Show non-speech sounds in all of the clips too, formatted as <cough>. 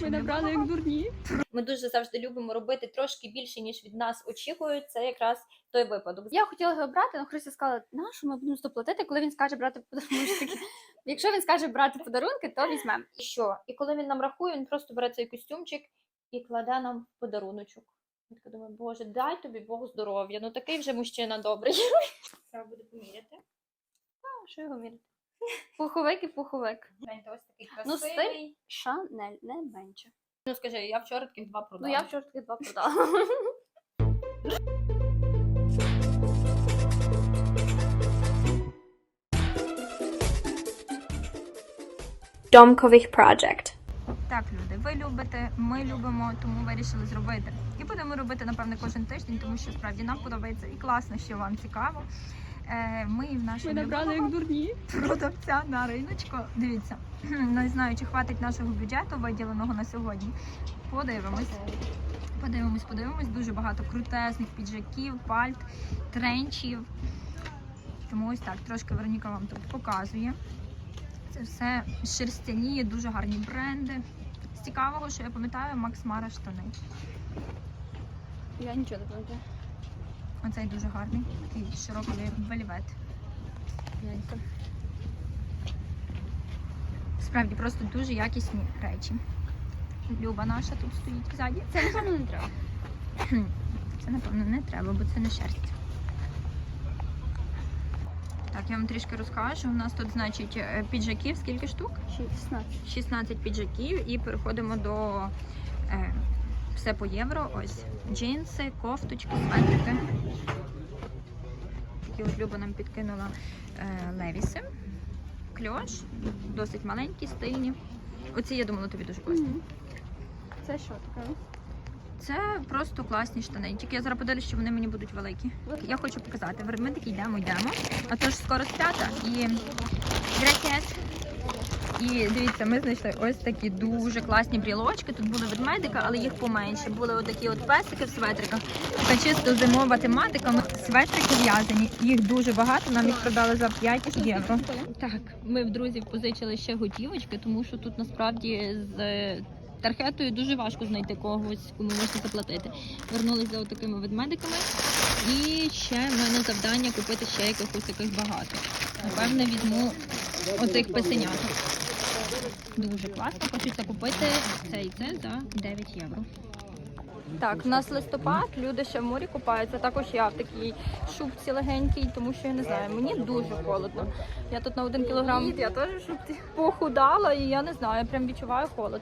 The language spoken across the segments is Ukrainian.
Ми набрали як дурні. Ми дуже завжди любимо робити трошки більше, ніж від нас очікують. Це якраз той випадок. Я хотіла його брати, але Христя сказала, на що ми будемо доплатити, коли він скаже брати подарунки. <laughs> Якщо він скаже брати подарунки, то візьмемо. І що? І коли він нам рахує, він просто бере цей костюмчик і кладе нам подаруночок. Я така думаю, боже, дай тобі Бог здоров'я. Ну такий вже мужчина добрий. Треба буде поміряти. А, що його міряти? Пуховик і пуховик. Гляньте, ось такий Ну, красивий. Шанель, не менше. Ну скажи, я вчора таких два продала. Ну я вчора таки два продала. <laughs> Domkovich Project. Так, люди, ви любите, ми любимо, тому вирішили зробити. І будемо робити, напевне, кожен тиждень, тому що справді нам подобається і класно, що вам цікаво. Е, Ми в Ми нашому набрали як дурні. продавця на риночку. Дивіться, <clears throat> не знаю, чи хватить нашого бюджету виділеного на сьогодні. Подивимось. Подивимось, подивимось. Дуже багато крутезних піджаків, пальт, тренчів. Тому ось так, трошки Вероніка вам тут показує. Це все шерстяні, дуже гарні бренди. З цікавого, що я пам'ятаю, Макс Мара штани. Я нічого не пам'ятаю. Оцей дуже гарний, такий широкий вельвет. Справді просто дуже якісні речі. Люба наша тут стоїть ззаді. Це напевно не треба. <clears throat> Це напевно не треба, бо це не шерсть. Так, я вам трішки розкажу. У нас тут, значить, е, піджаків, скільки штук? 16. 16 піджаків і переходимо до е, все по євро. Ось джинси, кофточки, светрики. Такі от Люба нам підкинула е, левіси. Кльош, досить маленькі, стильні. Оці, я думала, тобі дуже класні. Це що таке? Це просто класні штани. Тільки я зараз подивлюсь, що вони мені будуть великі. Я хочу показати. Ми такі йдемо, йдемо. А то ж скоро свята і грекет. І дивіться, ми знайшли ось такі дуже класні брілочки. Тут були ведмедика, але їх поменше. Були отакі от песики в светриках. Така чисто зимова тематика. Светрики в'язані. Їх дуже багато. Нам їх продали за 5 євро. Так, ми в друзів позичили ще готівочки, тому що тут насправді з е, тархетою дуже важко знайти когось, кому можна заплатити. Вернулись за такими ведмедиками. І ще в мене завдання купити ще якихось таких багато. Напевне, візьму оцих песеняток. Дуже класно. Хочеться купити це і це за 9 євро. Так, у нас листопад, люди ще в морі купаються. Також я в такій шубці легенькій, тому що я не знаю, мені дуже холодно. Я тут на один кілограм я теж шубці похудала, і я не знаю, я прям відчуваю холод.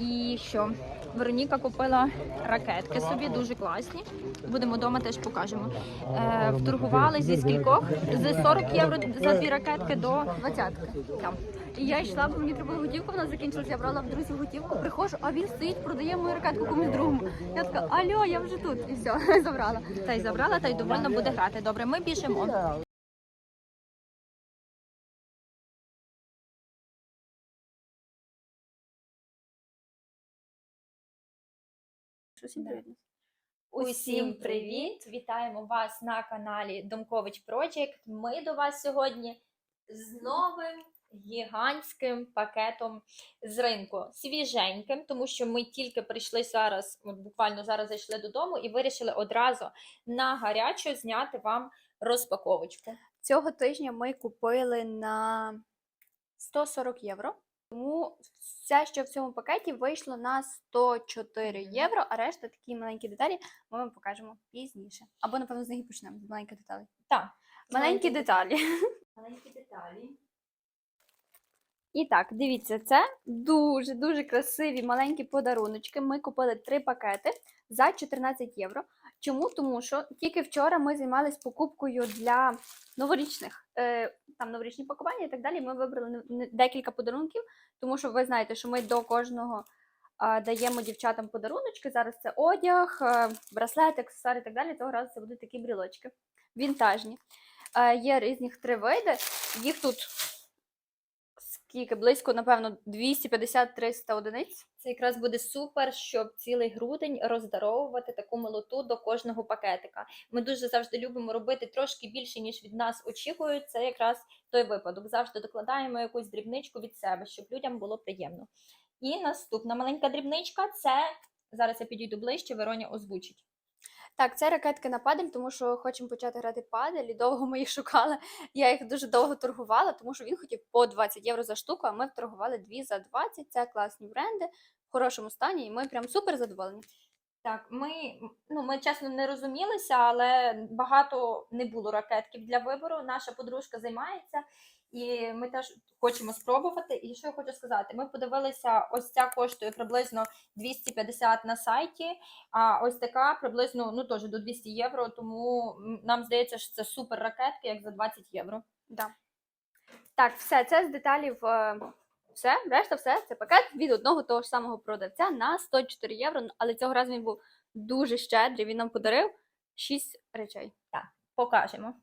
І що? Вероніка купила ракетки собі, дуже класні. Будемо вдома теж покажемо. Е, вторгували зі скількох з 40 євро за дві ракетки до 20. Там. І я йшла, бо мені треба було готівку, вона закінчилася. Я брала в друзів готівку, приходжу, а він стоїть, продає мою ракетку комусь другому. Я така, алло, я вже тут. І все, <laughs> забрала. Та й забрала, та й довольно буде грати. Добре, ми біжимо. Щось їм привіт. Усім привіт! Вітаємо вас на каналі Домкович Project. Ми до вас сьогодні з новим гігантським пакетом з ринку. Свіженьким, тому що ми тільки прийшли зараз, от буквально зараз зайшли додому і вирішили одразу на гарячу зняти вам розпаковочку. Цього тижня ми купили на 140 євро. Тому все, що в цьому пакеті, вийшло на 104 євро, а решта такі маленькі деталі ми вам покажемо пізніше. Або, напевно, з них і почнемо з маленьких деталей. Так, Маленькі деталі. маленькі деталі. І так, дивіться, це дуже дуже красиві маленькі подаруночки. Ми купили три пакети за 14 євро. Чому? Тому що тільки вчора ми займалися покупкою для новорічних там новорічні пакування і так далі. Ми вибрали декілька подарунків, тому що ви знаєте, що ми до кожного даємо дівчатам подаруночки. Зараз це одяг, е, браслети, аксесуари і так далі. Того разу це будуть такі брілочки. Вінтажні. Е, є різних три види. Їх тут скільки близько, напевно, 250-300 одиниць. Це якраз буде супер, щоб цілий грудень роздаровувати таку милоту до кожного пакетика. Ми дуже завжди любимо робити трошки більше, ніж від нас очікують. Це якраз той випадок. Завжди докладаємо якусь дрібничку від себе, щоб людям було приємно. І наступна маленька дрібничка це зараз я підійду ближче, Вероня озвучить. Так, це ракетки на падель, тому що хочемо почати грати падель, і довго ми їх шукали. Я їх дуже довго торгувала, тому що він хотів по 20 євро за штуку, а ми вторгували дві за 20. Це класні бренди в хорошому стані, і ми прям супер задоволені. Так, ми, ну, ми чесно не розумілися, але багато не було ракетків для вибору. Наша подружка займається, і ми теж хочемо спробувати. І що я хочу сказати? Ми подивилися, ось ця коштує приблизно 250 на сайті, а ось така приблизно ну, теж до 200 євро. Тому нам здається, що це супер ракетки, як за 20 євро. Да. Так, все, це з деталів. е, Все, решта, все. Це пакет від одного того ж самого продавця на 104 євро. Але цього разу він був дуже щедрий. Він нам подарив 6 речей. Так, Покажемо.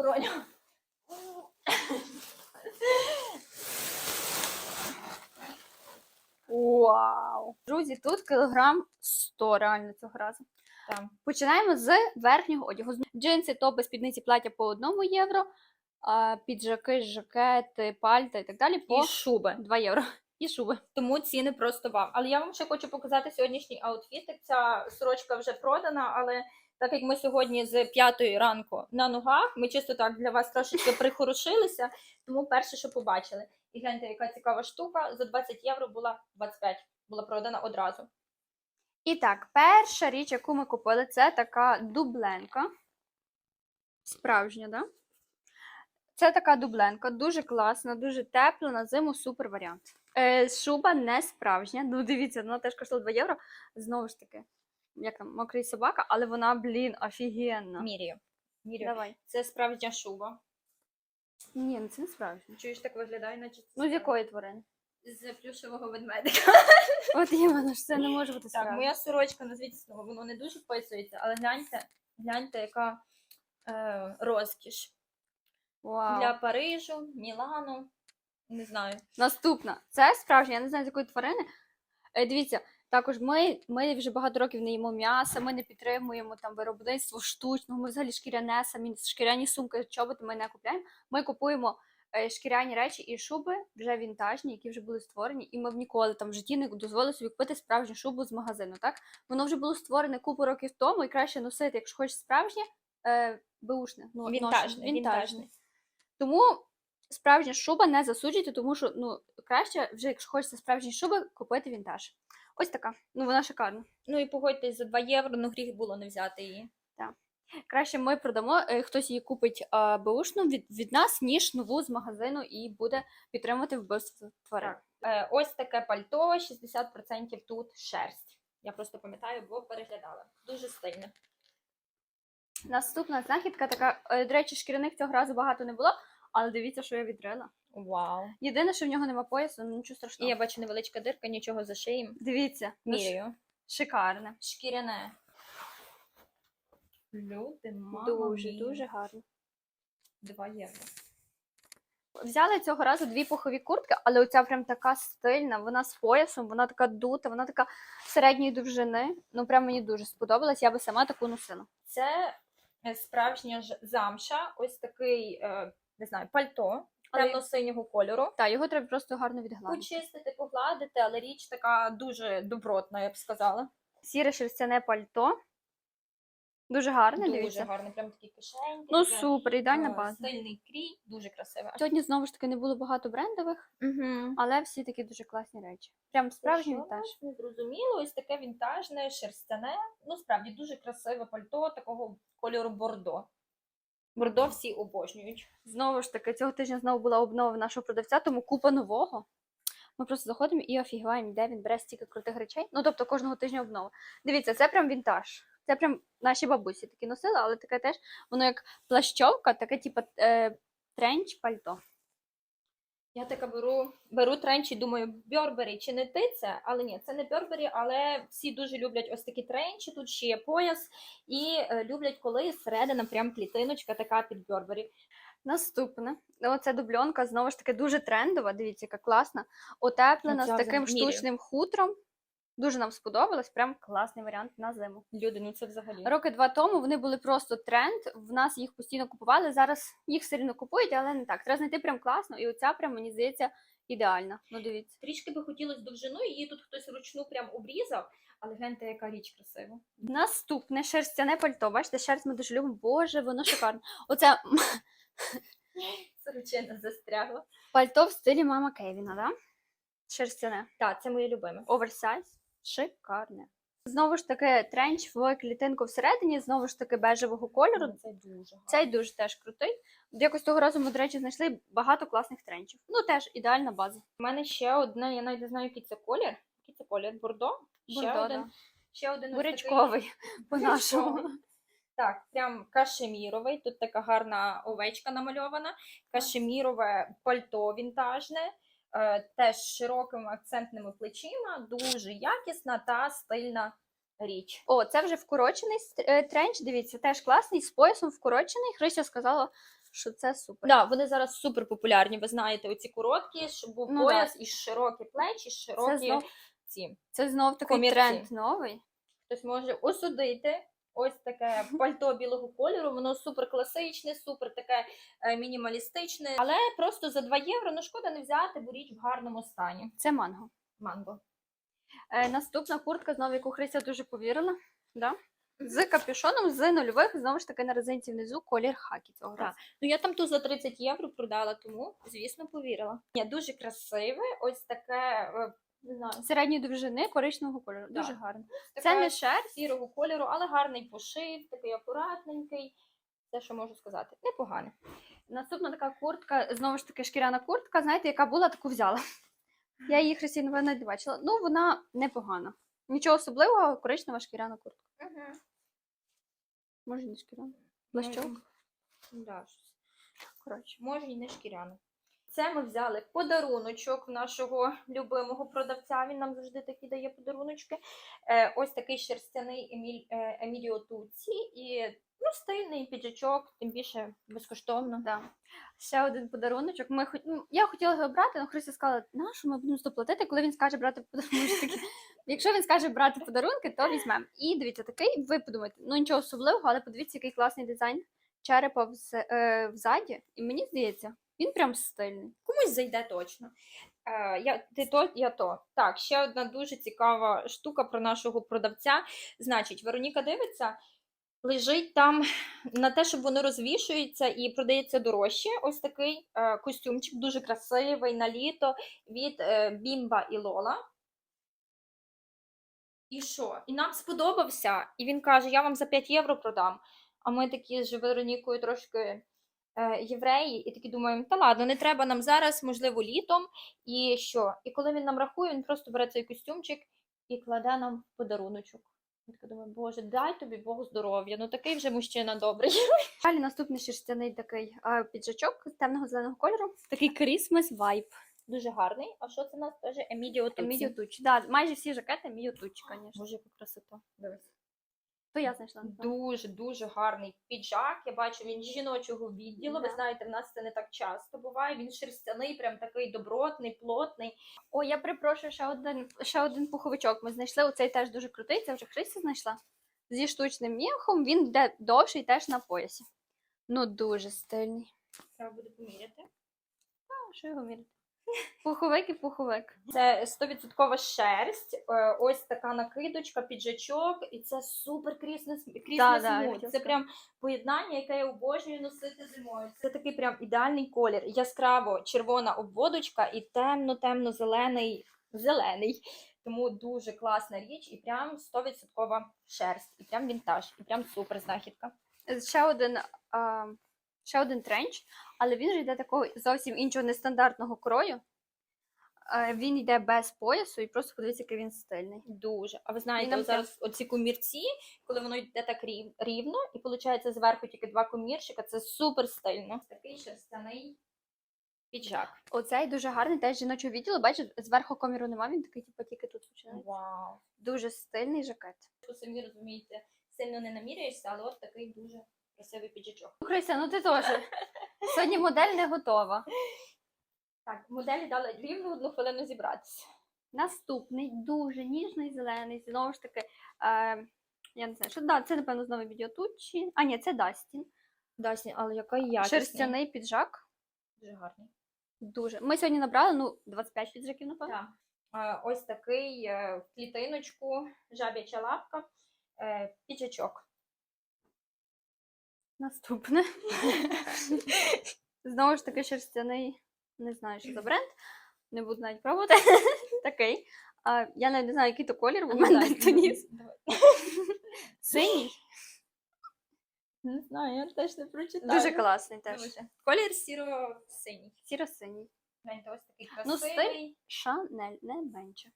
Броня. Вау! Друзі, тут кілограм 100 реально цього разу. Там. Починаємо з верхнього одягу. Джинси, топи, спідниці, плаття по 1 євро, а піджаки, жакети, пальта і так далі по І шуби. 2 євро. І шуби. Тому ціни просто вам. Але я вам ще хочу показати сьогоднішній аутфітик. Ця сорочка вже продана, але так як ми сьогодні з п'ятої ранку на ногах, ми чисто так для вас трошечки прихорошилися, тому перше, що побачили. І гляньте, яка цікава штука. За 20 євро була 25, була продана одразу. І так, перша річ, яку ми купили, це така дубленка. Справжня, да? Це така дубленка, дуже класна, дуже тепла, на зиму супер варіант. Е, шуба не справжня. Ну, дивіться, вона теж коштує 2 євро. Знову ж таки, як там, мокрий собака, але вона, блін, офігенна. Мірію. Мірію. Давай. Це справжня шуба. Ні, ну це не справжня. Чуєш, так виглядає, наче Ну, з якої тварини? з плюшевого ведмедика. <laughs> От іменно ж це не може бути Так, справжня. моя сорочка, ну звісно, воно не дуже вписується, але гляньте, гляньте, яка е, розкіш. Вау. Для Парижу, Мілану. Не знаю. Наступна. Це справжня, я не знаю, з якої тварини. Е, дивіться, також ми, ми вже багато років не їмо м'яса, ми не підтримуємо там виробництво штучного, ми взагалі шкіряне, самі шкіряні сумки, чоботи ми не купляємо. Ми купуємо е, шкіряні речі і шуби вже вінтажні, які вже були створені, і ми б ніколи там в житті не дозволили собі купити справжню шубу з магазину. Так? Воно вже було створене купу років тому, і краще носити, якщо хочеш справжнє, е, беушне. Ну, Вінтажне, ношене, вінтажне. Тому справжня шуба не засуджуйте, тому що ну, краще, вже, якщо хочете справжні шуби, купити вінтаж. Ось така. Ну, вона шикарна. Ну і погодьтесь, за 2 євро, ну гріх було не взяти її. Краще ми продамо, е, хтось її купить а, беушну від, від нас, ніж нову з магазину і буде підтримувати вбивство тварин. Е, ось таке пальто, 60% тут шерсть. Я просто пам'ятаю, бо переглядала. Дуже стильне. Наступна знахідка така, е, до речі, шкіряних цього разу багато не було, але дивіться, що я відрила. Вау. Єдине, що в нього нема поясу, ну нічого І страшного. я бачу невеличка дирка, нічого за шиєм. Дивіться, ну, Міряю. шикарне. Шкіряне. Люди, мама Дуже, мія. дуже гарно. 2 євро. Взяли цього разу дві пухові куртки, але оця прям така стильна, вона з поясом, вона така дута, вона така середньої довжини. Ну, прям мені дуже сподобалась, я би сама таку носила. Це е, справжня ж замша, ось такий, е, не знаю, пальто Але- темно-синього кольору. Так, його треба просто гарно відгладити. Почистити, погладити, але річ така дуже добротна, я б сказала. Сіре шерстяне пальто. Дуже гарне, дуже дивіться. гарний, прям такі кишеньки. Ну таке, супер, ідеальна е, база. Стильний крій, дуже красиве. Сьогодні знову ж таки не було багато брендових, Угу. але всі такі дуже класні речі. Прям справжній вінтаж. Зрозуміло, ось таке вінтажне, шерстяне. Ну, справді дуже красиве пальто такого кольору бордо. Бордо всі обожнюють. Знову ж таки, цього тижня знову була обнова нашого продавця, тому купа нового. Ми просто заходимо і офігіваємо, де він бере стільки крутих речей. Ну, тобто кожного тижня обнова. Дивіться, це прям вінтаж. Це прям наші бабусі такі носили, але таке теж, воно як плащовка, таке, типу, е, тренч пальто. Я така беру, беру тренчі, думаю, Бьорбері, чи не ти це? Але ні, це не Бьорбері, але всі дуже люблять ось такі тренчі, тут ще є пояс, і е, люблять, коли зсередина прям клітиночка така під Бьорбері. Наступне. Оце дубльонка, знову ж таки, дуже трендова. Дивіться, яка класна. отеплена з таким міряю. штучним хутром. Дуже нам сподобалось, прям класний варіант на зиму. Люди, ну це взагалі. Роки два тому вони були просто тренд. В нас їх постійно купували. Зараз їх все рівно купують, але не так. Треба знайти прям класно, і оця прям мені здається ідеальна. Ну дивіться. Трішки би хотілося довжину, її тут хтось вручну прям обрізав, але гляньте, яка річ красива. Наступне шерстяне пальто. Бачите, шерсть ми дуже любимо. Боже, воно шикарне. Оце <laughs> Сорочина застрягла. пальто в стилі мама Кевіна, да? Шерстяне. Так, це моє любиме. Оверсайз. Шикарне. Знову ж таки, тренч в клітинку всередині, знову ж таки бежевого кольору. Це дуже гарно. Цей дуже теж крутий. Якось того разу ми, до речі, знайшли багато класних тренчів. Ну, теж ідеальна база. У мене ще одне, я навіть не знаю, який це колір. Який це колір? Бордо? Ще Бордо, один. да. Ще один Бурячковий, по-нашому. Так, прям кашеміровий. Тут така гарна овечка намальована. Кашемірове пальто вінтажне, теж широкими акцентними плечима, дуже якісна та стильна річ. О, це вже вкорочений е, тренч. Дивіться, теж класний, з поясом вкорочений. Христя сказала, що це супер. Да, вони зараз супер популярні. Ви знаєте, оці короткі, щоб був Ну, пояс і широкі плечі, широкі знов- ці. Це знов такий Комірці. тренд новий. Хтось може осудити. Ось таке пальто білого кольору, воно супер класичне, супер таке е, мінімалістичне. Але просто за 2 євро ну шкода не взяти, бо річ в гарному стані. Це манго. Манго. Е, наступна куртка, знову яку Христя дуже повірила. Да? З капюшоном, з нульових, знову ж таки на резинці внизу колір хакі цього разу. Ну я там ту за 30 євро продала, тому звісно повірила. Ні, дуже красиве, ось таке, е, не знаю, Середньої довжини коричневого кольору. Да. Дуже гарно. Це не шерсть. сірого кольору, але гарний пошив, такий акуратненький. Це що можу сказати? Непогане. Наступна така куртка, знову ж таки, шкіряна куртка, знаєте, яка була, таку взяла. Я її напевно, не бачила. Ну, вона непогана. Нічого особливого, коричнева шкіряна куртка. Угу. Може, не шкіряна. Блащок. Да, щось. Коротше. може і не шкіряну. Це ми взяли подаруночок в нашого любимого продавця. Він нам завжди такі дає подаруночки. Е, ось такий шерстяний Еміль, е, Еміліо Туці і ну, стильний піджачок, тим більше безкоштовно. Да. Ще один подаруночок. Ми хот... ну, Я хотіла його брати, але Христя сказала, на що ми будемо доплатити, коли він скаже брати подарунки. <laughs> Якщо він скаже брати подарунки, то візьмемо. І дивіться, такий, ви подумайте, ну нічого особливого, але подивіться, який класний дизайн черепа вз... е, взаді. І мені здається, він прям стильний. Комусь зайде точно. Е, я, ти то, я то. Так, ще одна дуже цікава штука про нашого продавця. Значить, Вероніка дивиться, лежить там на те, щоб воно розвішується і продається дорожче. Ось такий е, костюмчик, дуже красивий на літо від е, Бімба і Лола. І що? І нам сподобався. І він каже: я вам за 5 євро продам. А ми такі з Веронікою трошки євреї, і такі думаємо, та ладно, не треба нам зараз, можливо, літом. І що? І коли він нам рахує, він просто бере цей костюмчик і кладе нам в подаруночок. Я така думаю, боже, дай тобі Бог здоров'я. Ну такий вже мужчина добрий. <laughs> Далі наступний шерстяний такий е, піджачок з темного зеленого кольору. Такий Christmas vibe. Дуже гарний. А що це у нас теж Емідіо Емідіо Туч. Да, майже всі жакети Емідіо Туч, звісно. Боже, яка красота. Дивись. То я знайшла. Дуже дуже гарний піджак. Я бачу, він жіночого відділу. Ви знаєте, в нас це не так часто буває. Він шерстяний, прям такий добротний, плотний. О, я перепрошую, ще один, ще один пуховичок. Ми знайшли. Оцей теж дуже крутий. Це вже Христя знайшла. Зі штучним м'яхом. Він йде довший теж на поясі. Ну, дуже стильний. Треба буде поміряти. А, що його міряти? Пуховик і пуховик. Це 100% шерсть, е, ось така накидочка, піджачок, і це супер крісне Да, да, я хотіла Це прям поєднання, яке я обожнюю носити зимою. Це такий прям ідеальний колір. Яскраво червона обводочка і темно-темно-зелений зелений. Тому дуже класна річ, і прям 100% шерсть, і прям вінтаж, і прям супер знахідка. Ще один, а, ще один тренч, але він же йде такого зовсім іншого нестандартного крою. Він йде без поясу і просто подивіться, який він стильний. Дуже. А ви знаєте, нам от зараз оці комірці, коли воно йде так рів- рівно, і виходить зверху тільки два комірчика, це супер стильно. Такий шерстяний піджак. Оцей дуже гарний, теж жіночого відділу. Бачите, зверху коміру немає, він такий, типу, тільки тут починається. Вау. Дуже стильний жакет. Ви самі розумієте, сильно не наміряєшся, але от такий дуже красивий піджачок. Ну, ну ти теж. <laughs> Сьогодні модель не готова. Так, моделі дали рівно одну хвилину зібратися. Наступний дуже ніжний зелений. Знову ж таки, е, я не знаю, що да, це, напевно, знову відеотучі. А, ні, це Дастін. Дасні, але який якісний. Шерстяний піджак. Дуже гарний. Дуже. Ми сьогодні набрали ну, 25 піджаків, напевно. Так. Е, Ось такий е, в клітиночку, жаб'яча лапка, е, піджачок. Наступне. <laughs> Знову ж таки, шерстяний, не знаю, що за бренд. Не буду навіть пробувати. <laughs> Такий. А, я навіть не знаю, який то колір, бо в мене дальтоніст. <laughs> Синій. Не знаю, я теж не прочитаю. Дуже класний теж. Колір сіро-синій. Сіро-синій. Ось такий Ну, стиль. красивий. Шанель, не менше.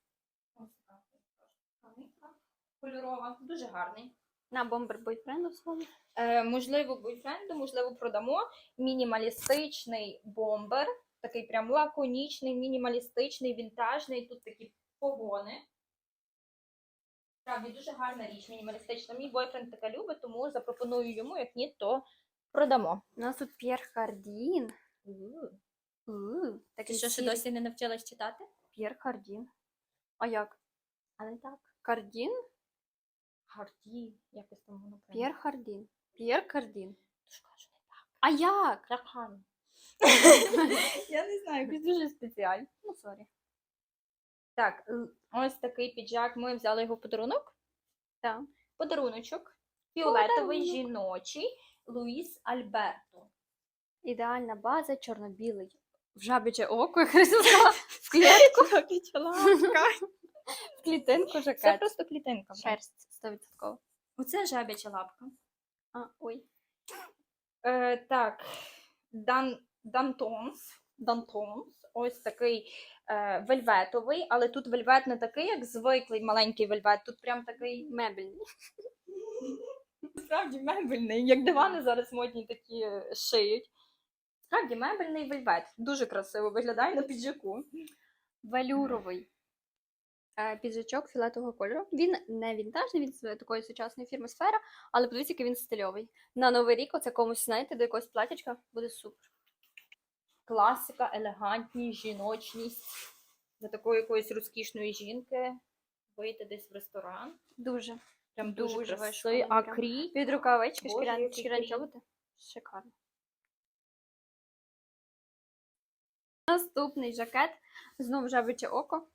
Кольорова, дуже гарний. На бомбер бойфренду свого. Е, можливо, бойфренду, можливо, продамо. Мінімалістичний бомбер. Такий прям лаконічний, мінімалістичний, вінтажний. Тут такі погони. Справді дуже гарна річ, мінімалістична. Мій бойфренд таке любить, тому запропоную йому, як ні, то продамо. У нас тут П'єр Хардін. Ти Такий що ще досі не навчилась читати? П'єр Хардін. А як? А не так. Кардін? Гарді, якось там воно. П'єр Хардін. П'єр Кардін. Тож кажу, не так. А як? Ракан. <laughs> Я не знаю, якось дуже спеціально. Ну, сорі. Так, ось такий піджак. Ми взяли його в подарунок. Так. Подаруночок. Фіолетовий Подарунок. жіночий Луїс Альберто. Ідеальна база, чорно-білий. В жабіче око, як я сказала, в клітку. <laughs> В клітинку Це жакет. просто клітинка. Шерсть 100%. Оце жабяча лапка. А, ой. Е, так, Дан, Дантонс. Дантонс. Ось такий е, вельветовий, але тут вельвет не такий, як звиклий маленький вельвет. Тут прям такий Мебельний. Справді мебельний, як дивани зараз модні такі е, шиють. Справді мебельний вельвет. Дуже красиво виглядає на піджаку. Велюровий. Е, Піджачок фіолетового кольору. Він не вінтажний, він з такої сучасної фірми Сфера, але подивіться, який він стильовий. На новий рік оце комусь, знаєте, до якогось платячка буде супер. Класика, елегантність, жіночність. Для такої якоїсь розкішної жінки вийти десь в ресторан. Дуже. Прям дуже, Дуже красивий. А крій. Під рукавички, шкіряні, шкіряні чоботи. Шикарно. Наступний жакет. Знову жабиче око.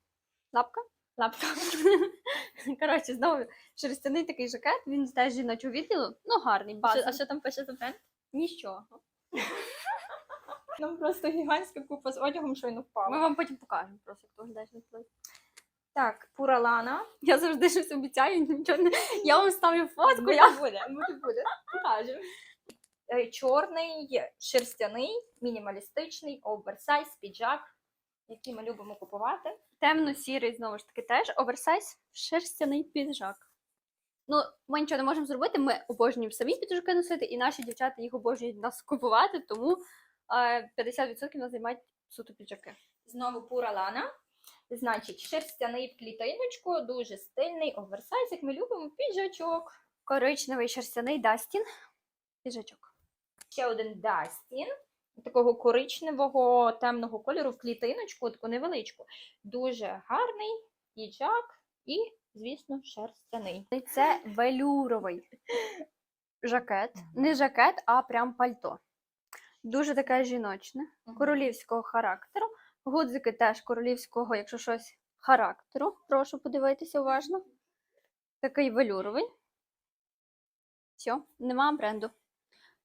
Лапка. Лапка. <laughs> Коротше, знову шерстяний такий жакет. Він теж жіночого відділу. Ну, гарний, базовий. А що там пише за бренд? Нічого. Нам просто гігантська купа з одягом щойно впала. Ми вам потім покажемо просто, як то виглядає на платі. Так, Пуралана. Я завжди щось обіцяю, нічого не. Я вам ставлю фотку, я буде, буде, буде. Покажемо. Е, Чорний, шерстяний, мінімалістичний, оверсайз, піджак, який ми любимо купувати. темно-сірий, знову ж таки, теж оверсайз, шерстяний піджак. Ну, ми нічого не можемо зробити, ми обожнюємо самі піджаки носити, і наші дівчата їх обожнюють нас купувати, тому е, 50% нас займають суто піджаки. Знову Пуралана. Значить, шерстяний в клітиночку, дуже стильний, оверсайз, як ми любимо, піджачок. Коричневий шерстяний Дастін. Піджачок. Ще один Дастін. Такого коричневого темного кольору в клітиночку, таку невеличку. Дуже гарний піджак і, звісно, шерстяний. Це велюровий жакет. Не жакет, а прям пальто. Дуже таке жіночне, королівського характеру. Гудзики теж королівського, якщо щось, характеру. Прошу подивитися уважно. Такий велюровий. Все, нема бренду.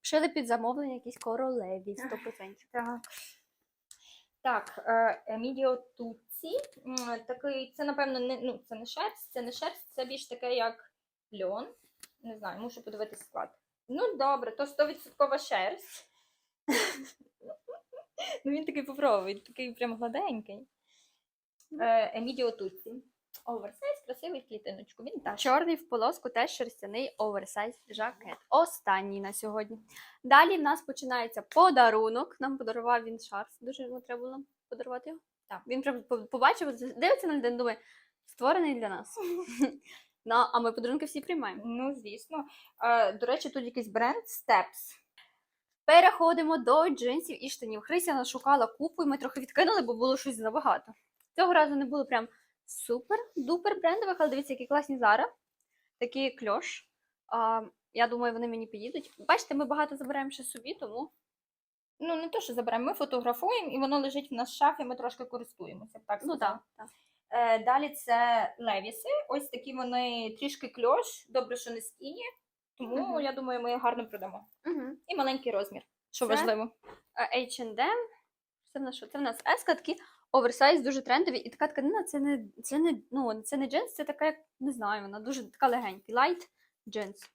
Шили під замовлення якісь королеві 100%. Так. Так, е, Емідіо Туці. Такий, це, напевно, не, ну, це не шерсть, це не шерсть, це більш таке, як льон. Не знаю, мушу подивитися склад. Ну, добре, то 100% шерсть. <laughs> ну, він такий попробуй, такий прям гладенький. Е, Емідіо Туці. Оверсайз, красивий в клітиночку. Він теж. Чорний в полоску теж шерстяний оверсайз жакет. Останній на сьогодні. Далі в нас починається подарунок. Нам подарував він шарф. Дуже йому треба було подарувати його. Так. Він прям побачив, дивиться на людину, думає, створений для нас. <laughs> <laughs> Ну, а ми подарунки всі приймаємо. Ну, звісно. Е, до речі, тут якийсь бренд Steps. Переходимо до джинсів і штанів. Христя нас шукала купу, і ми трохи відкинули, бо було щось забагато. Цього разу не було прям супер, дупер брендових, але дивіться, які класні Зара. Такі кльош. А, я думаю, вони мені підійдуть. Бачите, ми багато забираємо ще собі, тому Ну, не то, що заберемо, ми фотографуємо, і воно лежить в нас в шафі, ми трошки користуємося. Так ну так. так. Е, далі це левіси. Ось такі вони трішки кльош, добре, що не скіні. Тому Мгм. я думаю, ми гарно продамо. Угу. І маленький розмір, що Це- важливо. H&M. Це в нас що? Це в нас S, такі оверсайз, дуже трендові. І така тканина це не, це не, ну, це не джинс, це така, як не знаю, вона дуже така легенька. Light джинс.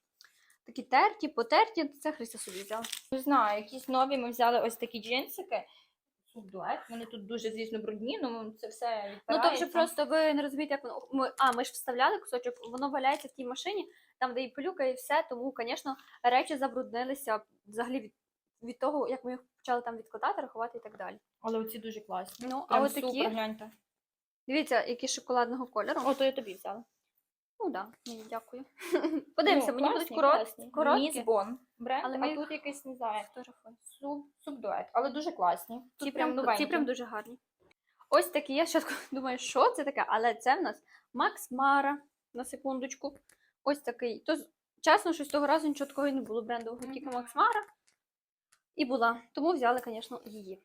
Такі терті, потерті, це Христя собі взяла. Не знаю, якісь нові ми взяли ось такі джинсики. Дует. Вони тут дуже, звісно, брудні, ну це все Ну то вже просто ви не розумієте, як воно. Ми, а, ми ж вставляли кусочок, воно валяється в тій машині, там, де і пилюка, і все. Тому, звісно, речі забруднилися взагалі від, від того, як ми їх почали там відкладати, рахувати і так далі. Але оці дуже класні. Ну, а от такі, гляньте. дивіться, які шоколадного кольору. О, то я тобі взяла. Ну так, да, ні, дякую. <laughs> Подивимося, Ну, мені будуть класні, корот, класні. короткі. Бон бренд, Але а ми тут якийсь, не знаю, суб, субдует, але дуже класні. Ці Тут прям, прям ці прям дуже гарні. Ось такі, я спочатку <laughs> думаю, що це таке, але це в нас Макс Мара, на секундочку. Ось такий. То, чесно, що з того разу нічого такого і не було брендового, тільки Макс Мара. І була. Тому взяли, звісно, її.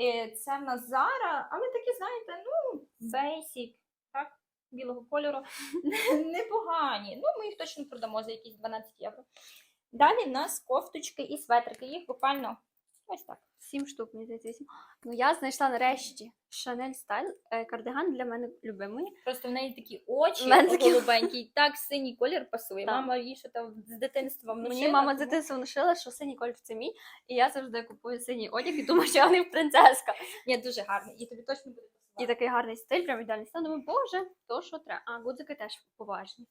Е, Це в нас Зара, але такі, знаєте, ну, basic, так, білого кольору. <laughs> Непогані. Ну, ми їх точно продамо за якісь 12 євро. Далі в нас кофточки і светрики. Їх буквально ось так. Сім штук, мені здається, вісім. Ну, я знайшла нарешті Style. е, Кардиган для мене любимий. Просто в неї такі очі мене такі- голубенькі, <laughs> так синій колір пасує. Так. Мама її ще там з дитинства Мені внушила, мама з тому- дитинства внушила, що синій колір це мій, і я завжди купую синій одяг і думаю, що я не принцеска. Ні, дуже гарний. І тобі точно буде пасувати. І такий гарний стиль, прям ідеальний стиль. Думаю, боже, то що треба. А гудзики теж поважні.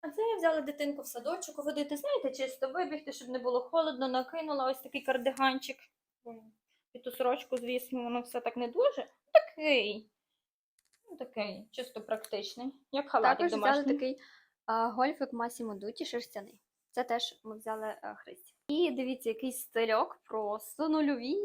А це я взяла дитинку в садочок водити, знаєте, чисто вибігти, щоб не було холодно, накинула ось такий кардиганчик. І ту сорочку, звісно, воно все так не дуже. Такий. Ну, такий, чисто практичний. Як халатик Також домашній. взяли такий а, гольфик Масімо Дуті шерстяний. Це теж ми взяли а, Христі. І дивіться, який стильок, просто нульові.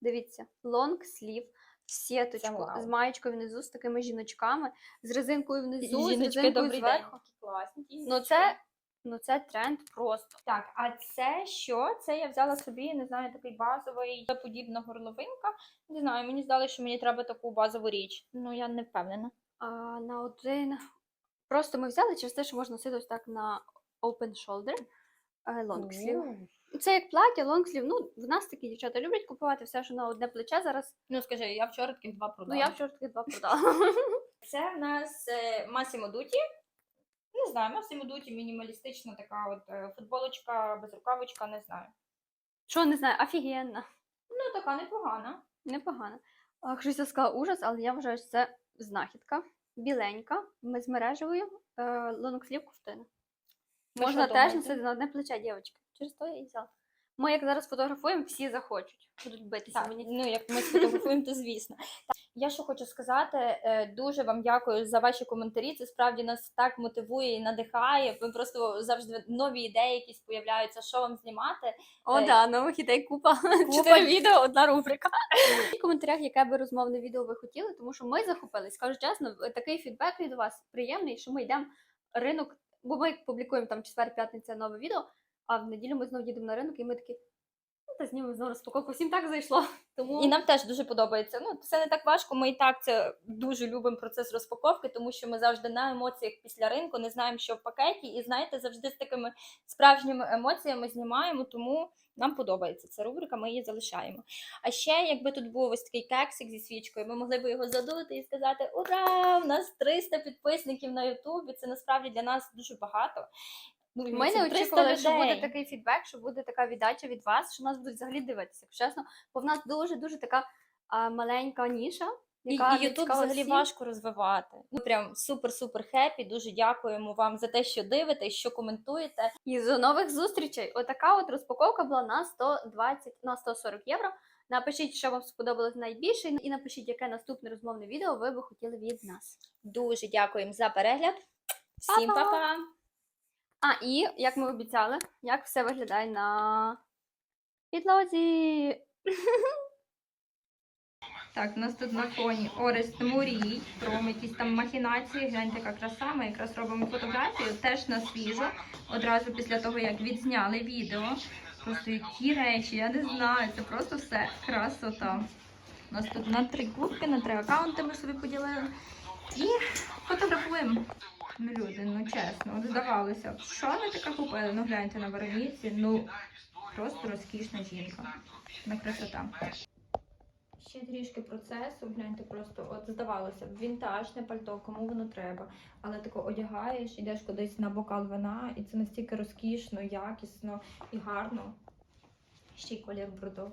Дивіться, лонг слів, сіточку, з маєчкою внизу, з такими жіночками, з резинкою внизу, з резинкою добрий день. зверху. Такі класні. ті Ну це, ну це тренд просто. Так, а це що? Це я взяла собі, не знаю, такий базовий подібна горловинка. Не знаю, мені здалося, що мені треба таку базову річ. Ну, я не впевнена. А, на один. Просто ми взяли через те, що можна носити ось так на open shoulder. е, Лонгслів. Це як плаття, лонгслів. Ну, в нас такі дівчата люблять купувати все, що на одне плече зараз. Ну, скажи, я вчора таких два продала. Ну, я вчора таки два продала. <laughs> Це в нас е, Massimo Dutti. Не знаю, Massimo Dutti мінімалістична така от е, футболочка, безрукавочка, не знаю. Що не знаю, офігенна. Ну, така непогана. Непогано. А, Христя сказала ужас, але я вважаю, що це знахідка. Біленька, ми з мережевою, е, лонгслів ковтина. Можна теж носити на одне плече, дівчатки. Через то я і взяла. Ми як зараз фотографуємо, всі захочуть. Будуть битися Так, мені. ну як ми сфотографуємо, то звісно. Так, я що хочу сказати, е, дуже вам дякую за ваші коментарі. Це справді нас так мотивує і надихає. Ви просто завжди нові ідеї якісь появляються, що вам знімати. О, Е, да, нових ідей купа. <laughs> Чотири відео, одна рубрика. В коментарях, яке би розмовне відео ви хотіли, тому що ми захопились. Скажу чесно, такий фідбек від вас приємний, що ми йдемо ринок, бо ми публікуємо там четвер-п'ятниця нове відео, а в неділю ми знову їдемо на ринок, і ми такі. Ну, та знімемо знову розпаковку. Всім так зайшло. <laughs> Тому І нам теж дуже подобається. Ну, це не так важко. Ми і так це дуже любимо процес розпаковки, тому що ми завжди на емоціях після ринку не знаємо, що в пакеті, і знаєте, завжди з такими справжніми емоціями знімаємо, тому нам подобається ця рубрика, ми її залишаємо. А ще, якби тут був ось такий кексик зі свічкою, ми могли б його задути і сказати: Ура! У нас 300 підписників на Ютубі. Це насправді для нас дуже багато. Ну, ми не очікували, що буде такий фідбек, що буде така віддача від вас, що нас будуть взагалі дивитися. Якщо Чесно, бо в нас дуже дуже така а, маленька ніша. Яка і Ютуб взагалі всім. важко розвивати. Ми прям супер-супер хеппі. Дуже дякуємо вам за те, що дивитесь, що коментуєте. І до нових зустрічей. Отака от розпаковка була на 120 на 140 євро. Напишіть, що вам сподобалось найбільше, і напишіть, яке наступне розмовне відео ви би хотіли від нас. Дуже дякуємо за перегляд. Всім Па-па! А і як ми обіцяли, як все виглядає на підлозі. <laughs> Так, у нас тут на фоні Орест Мурій, про якісь там махінації. Гляньте, яка краса. Ми якраз робимо фотографію теж на свіжо, одразу після того, як відзняли відео. Просто які речі, я не знаю, це просто все красота. У нас тут на три кубки, на три аккаунти ми собі поділили. І фотографуємо. Ну, люди, ну чесно, от здавалося, б, що ми таке купили? Ну гляньте на Вероніці, ну просто розкішна жінка. На красота. Ще трішки процесу, гляньте, просто от здавалося б, вінтажне пальто, кому воно треба. Але тако одягаєш, йдеш кудись на бокал вина, і це настільки розкішно, якісно і гарно. Ще й колір бордо.